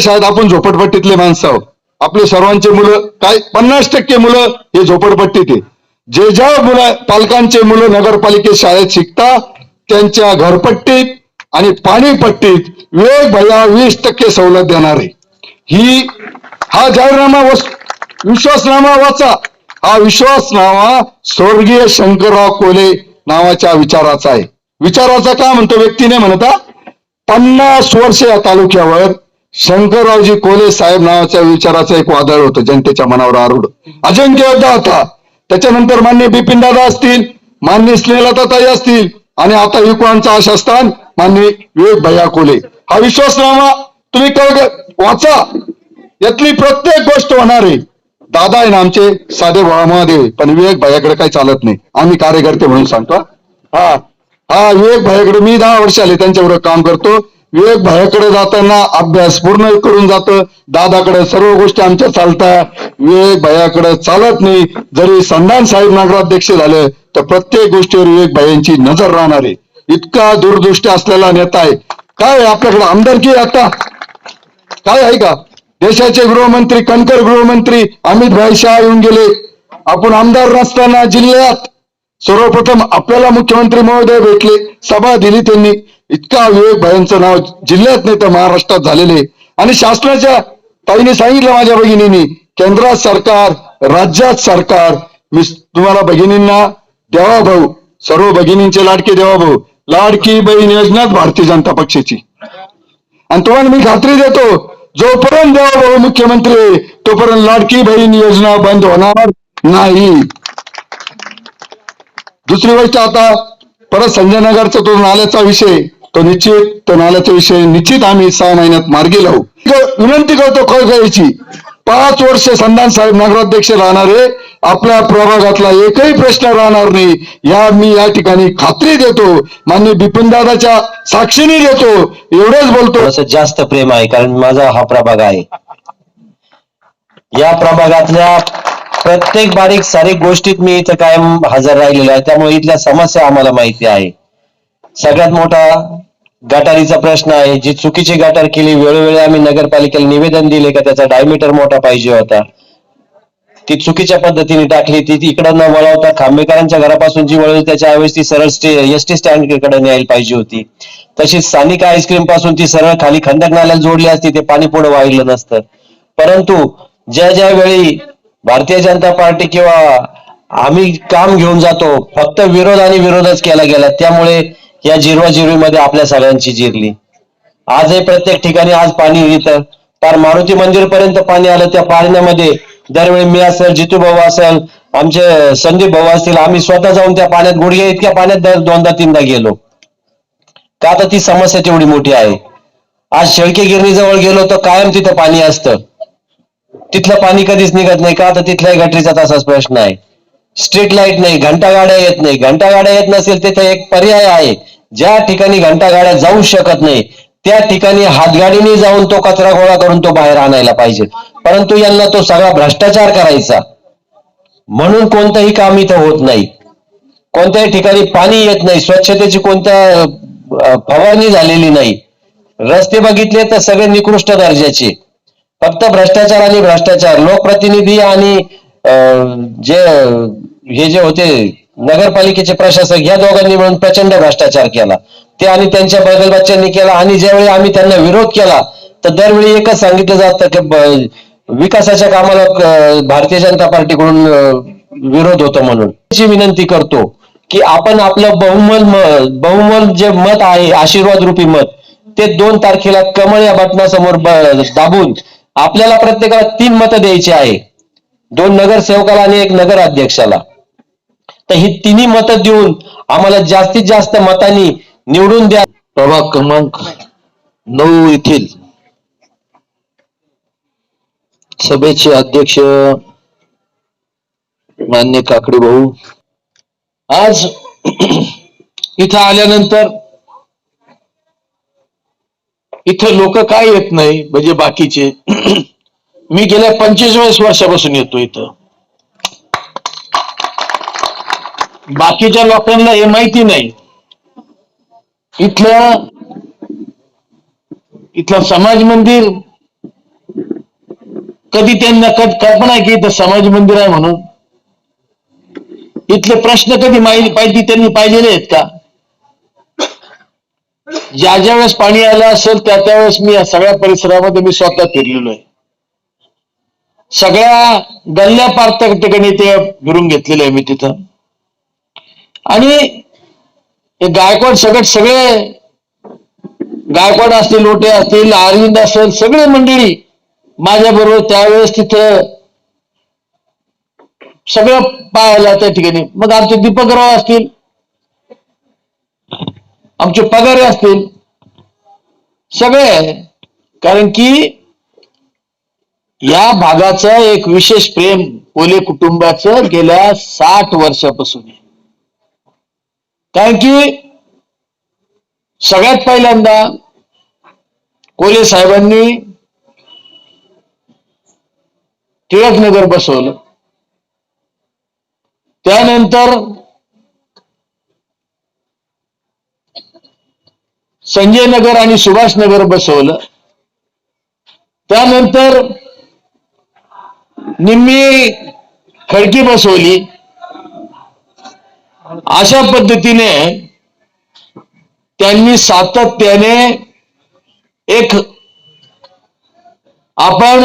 शाळेत आपण झोपडपट्टीतले माणसं आहोत. आपले सर्वांचे मुलं काय पन्नास टक्के मुलं हे झोपडपट्टीत आहे जे ज्या मुलं पालकांचे मुलं नगरपालिकेत शाळेत शिकता त्यांच्या घरपट्टीत आणि पाणीपट्टीत वेग भैया वीस टक्के सवलत देणार आहे. ही हा जाहीरनामा विश्वासनामा वाचा. हा विश्वासनामा स्वर्गीय शंकरराव कोले नावाच्या विचाराचा आहे. विचाराचा का म्हणतो व्यक्तीने म्हणता पन्नास वर्ष या तालुक्यावर शंकररावजी कोले साहेब नावाच्या विचाराचं एक वादळ होतं जनतेच्या मनावर आरूढ. अजिंक्य योद्धा होता. त्याच्यानंतर मान्य बिपिन दादा असतील मान्य स्नेहलताताई असतील आणि आता युवकांचा आशास्थान मान्य विवेक भैया कोले. हा विश्वासनामा तुम्ही कळ वाचा. यातली प्रत्येक गोष्ट होणार आहे. दादा आहे ना आमचे साधे महादेव पण विवेक भायाकडे काही चालत नाही. आम्ही कार्यकर्ते म्हणून सांगतो हा. हा विवेक भायाकडे मी दहा वर्ष आले त्यांच्याबरोबर काम करतो. विवेक भायाकडे जाताना अभ्यास पूर्ण करून जातं. दादाकडे सर्व गोष्टी आमच्या चालतात. विवेक भायाकडे चालत नाही. जरी संधान साहेब नगराध्यक्ष झाले तर प्रत्येक गोष्टीवर विवेक भायांची नजर राहणार आहे. इतका दूरदृष्टी असलेला नेता आहे. काय आपल्याकडे? आमदारकी आता? काय आहे का? देशाचे गृहमंत्री कणकर गृहमंत्री अमित भाई शाह येऊन गेले. आपण आमदार नसताना जिल्ह्यात सर्वप्रथम आपल्याला मुख्यमंत्री महोदय भेटले सभा दिली त्यांनी. इतका विवेक भाईंचं नाव जिल्ह्यात नाही तर महाराष्ट्रात झालेले आणि शासनाच्या ताईने सांगितलं माझ्या भगिनींनी केंद्रात सरकार राज्यात सरकार. मी तुम्हाला भगिनींना देवा भाऊ सर्व भगिनींचे लाडके देवा भाऊ लाडकी बहीण योजनाच भारतीय जनता पक्षाची. आणि तुम्हाला मी खात्री देतो जोपर्यंत देवा भाऊ मुख्यमंत्री तोपर्यंत लाडकी बहीण योजना बंद होणार नाही. दुसरी गोष्ट आता परत संजय नगरचा तो नाल्याचा विषय तो निश्चित तो नाल्याचा विषय निश्चित आम्ही सहा महिन्यात मार्गी लावू. विनंती करतो कळकळीची पाच वर्ष संधान साहेब नगराध्यक्ष राहणारे आपल्या प्रभागातला एकही प्रश्न राहणार नाही या मी या ठिकाणी खात्री देतो मान्य बिपिनदादाच्या साक्षीने देतो एवढंच बोलतो. असं जास्त प्रेम आहे कारण माझा हा प्रभाग आहे. या प्रभागातल्या प्रत्येक बारीक सारीक गोष्टीत मी इथं कायम हजर राहिलेलो आहे. त्यामुळे इथल्या समस्या आम्हाला माहिती आहे. सगळ्यात मोठा गटारीचा प्रश्न आहे. जी चुकीची गटार केली वेळोवेळी आम्ही नगरपालिकेला निवेदन दिले का त्याचा डायमीटर मोठा पाहिजे होता. ती चुकीच्या पद्धतीने टाकली. ती इकडं न वळवता खांबेकरांच्या घरापासून जी वळवली त्याच्याऐवजी ती सरळ स्टे एस टी स्टँडकडे न्यायला पाहिजे होती. तशीच स्थानिक आईस्क्रीमपासून ती सरळ खाली खंदक नाल्याला जोडली असती ते पाणी पुढे वाहिलं नसतं. परंतु ज्या ज्या वेळी भारतीय जनता पार्टी किंवा आम्ही काम घेऊन जातो फक्त विरोध आणि विरोधच केला गेला त्यामुळे या जिरवाजिरवीमध्ये आपल्या सगळ्यांची जिरली. आजही प्रत्येक ठिकाणी आज पाणी येतं फार मारुती मंदिर पर्यंत पाणी आलं त्या पाण्यामध्ये दरवेळी मी असेल जितू भाऊ असेल आमचे संदीप भाऊ असतील आम्ही स्वतः जाऊन त्या पाण्यात गुडघे इतक्या पाण्यात दर दोनदा तीनदा गेलो. का आता ती समस्या तेवढी मोठी आहे. आज शेळके गिरणी जवळ गेलो तर कायम तिथं पाणी असतं. तिथलं पाणी कधीच निघत नाही. का तर तिथल्या गटरीचा तसाच प्रश्न आहे. स्ट्रीट लाइट नाही घंटा गाड्या येत नाही. घंटा गाड्या येत नसेल तिथे एक पर्याय आहे. ज्या ठिकाणी घंटा गाड्या जाऊ शकत नाही त्या ठिकाणी हातगाडीने जाऊन तो कचरा गोळा करून तो बाहेर आणायला पाहिजे. परंतु यांना तो सगळा भ्रष्टाचार करायचा. म्हणून कोणतंही काम इथं होत नाही. कोणत्याही ठिकाणी पाणी येत नाही स्वच्छतेची कोणत्या फवारणी झालेली नाही. रस्ते बघितले तर सगळे निकृष्ट दर्जाचे. फक्त भ्रष्टाचार आणि भ्रष्टाचार. लोकप्रतिनिधी आणि जे हे जे होते नगरपालिकेचे प्रशासक या दोघांनी मिळून प्रचंड भ्रष्टाचार केला. ते आणि त्यांच्या बगलबच्च्यांनी केला आणि ज्यावेळी आम्ही त्यांना विरोध केला तर दरवेळी एकच सांगितलं जातं की विकासाच्या कामाला भारतीय जनता पार्टीकडून विरोध होतो म्हणून. अशी विनंती करतो की आपण आपलं बहुमल बहुमल जे मत आहे आशीर्वाद रूपी मत ते दोन तारखेला कमळ या बटनासमोर दाबून आपल्याला प्रत्येकाला तीन मतं द्यायची आहे. दोन नगरसेवकाला आणि एक नगर अध्यक्षाला तर ही तिन्ही मतं देऊन आम्हाला जास्तीत जास्त मतांनी निवडून द्या. प्रभाग क्रमांक नऊ येथील सभेचे अध्यक्ष मान्य काकडे भाऊ. आज इथं आल्यानंतर इथं लोक काय येत नाही म्हणजे बाकीचे. मी गेल्या पंचेचाळीस वर्षापासून येतो इथं. बाकीच्या लोकांना हे माहिती नाही. इथलं इथलं समाज मंदिर कधी त्यांना कल्पना आहे की इथं समाज मंदिर आहे म्हणून? इथले प्रश्न कधी माहिती पाहिजे त्यांनी पाहिलेले आहेत का? ज्या ज्या वेळेस पाणी आलं असेल त्या त्यावेळेस मी या सगळ्या परिसरामध्ये मी स्वतः फिरलेलो आहे. सगळ्या गल्ल्या पार ठिकाणी ते फिरून घेतलेले आहे मी तिथं. आणि गायकवाड सगळ सगळे गायकवाड असतील लोटे असतील अरविंद असेल सगळे मंडळी माझ्या बरोबर त्यावेळेस तिथं सगळं पाहायला त्या ठिकाणी. मग आमचे दीपकराव असतील आमचे पगारे असतील. सगळे. कारण की या भागाचं एक विशेष प्रेम कोले कुटुंबाचं गेल्या साठ वर्षापासून आहे. कारण की सगळ्यात पहिल्यांदा कोले साहेबांनी टिळकनगर बसवलं. त्यानंतर संजय नगर आणि सुभाष नगर बसवलं. त्यानंतर निम्मी खडकी बसवली. अशा पद्धतीने त्यांनी सातत्याने एक आपण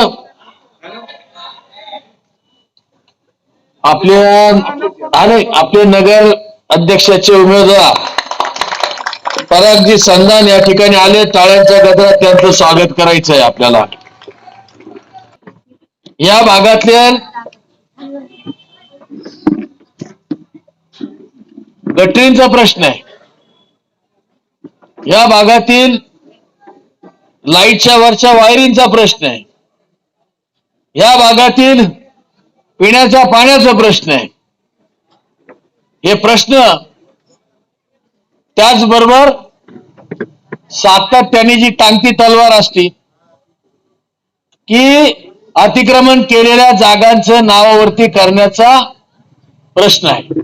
आपल्या आणि आपले नगर अध्यक्षाचे उमेदवार परागजी संधान या ठिकाणी आले. टाळ्यांच्या गजरात त्यांचं स्वागत करायचं आहे आपल्याला. या भागातल्या गटरींचा प्रश्न आहे. या भागातील लाईटच्या वरच्या वायरिंगचा प्रश्न आहे. या भागातील पिण्याच्या पाण्याचा प्रश्न आहे. हे प्रश्न त्याचबरोबर सातत्याने जी टांगती तलवार असती की अतिक्रमण केलेल्या जागांचं नावावरती करण्याचा प्रश्न आहे.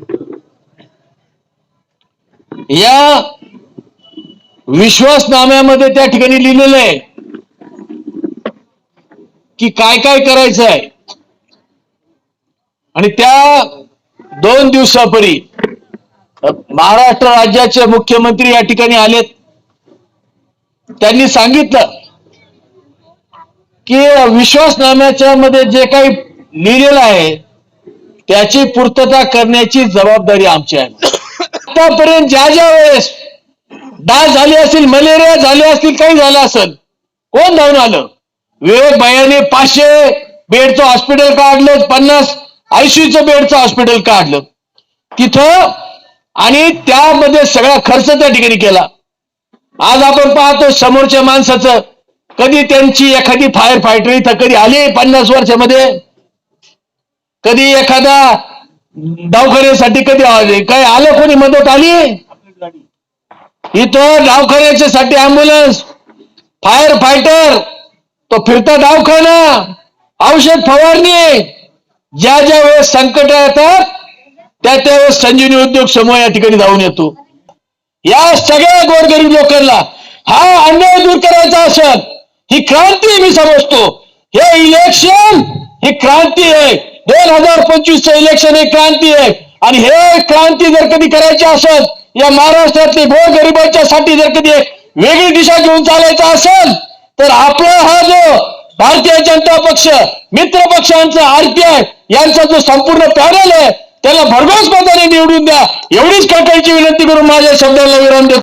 या विश्वासनाम्यामध्ये त्या ठिकाणी लिहिलेलं आहे की काय काय करायचं आहे. आणि त्या दोन दिवसापूर्वी महाराष्ट्र राज्याचे मुख्यमंत्री या ठिकाणी आलेत. त्यांनी सांगितलं की विश्वासनाम्याच्या मध्ये जे काही लिहिलेलं आहे त्याची पूर्तता करण्याची जबाबदारी आमची आहे. आतापर्यंत ज्या ज्या वेळेस डास झाली असतील मलेरिया झाले असतील काही झालं असेल कोण धावून आलं? विवेक भायाने पाचशे बेडचं हॉस्पिटल काढलं पन्नास आयसीयूचं बेडचं हॉस्पिटल काढलं. तिथं आणि त्यामध्ये सगळा खर्च त्या ठिकाणी केला. आज आपण पाहतो समोरच्या माणसाचं. कधी त्यांची एखादी फायर फायटर इथं कधी आली पन्नास वर्षामध्ये? कधी एखादा दवाखान्यासाठी कधी आले? काय आलं कोणी मदत आली? इथं दवाखान्याच्या साठी अँब्युलन्स फायर फायटर तो फिरता दवाखाना औषध फवारणी. ज्या ज्या वेळेस संकट येतात त्या त्यावेळेस संजीवनी उद्योग समूह या ठिकाणी धावून येतो. या सगळ्या गोरगरीब लोकांना हा अन्याय दूर करायचा असेल ही क्रांती मी समजतो. हे इलेक्शन ही क्रांती आहे. दोन हजार पंचवीसचं इलेक्शन ही क्रांती आहे. आणि हे क्रांती जर कधी करायची असेल या महाराष्ट्रातली गोरगरिबांच्या साठी जर कधी वेगळी दिशा घेऊन चालायचं असेल तर आपला हा जो भारतीय जनता पक्ष मित्र पक्षांचा आरपीआय यांचा जो संपूर्ण पॅनल आहे त्याला भरघोस मताने निवडून द्या. एवढीच काकांची विनंती करून माझ्या शब्दाला विराम देतो.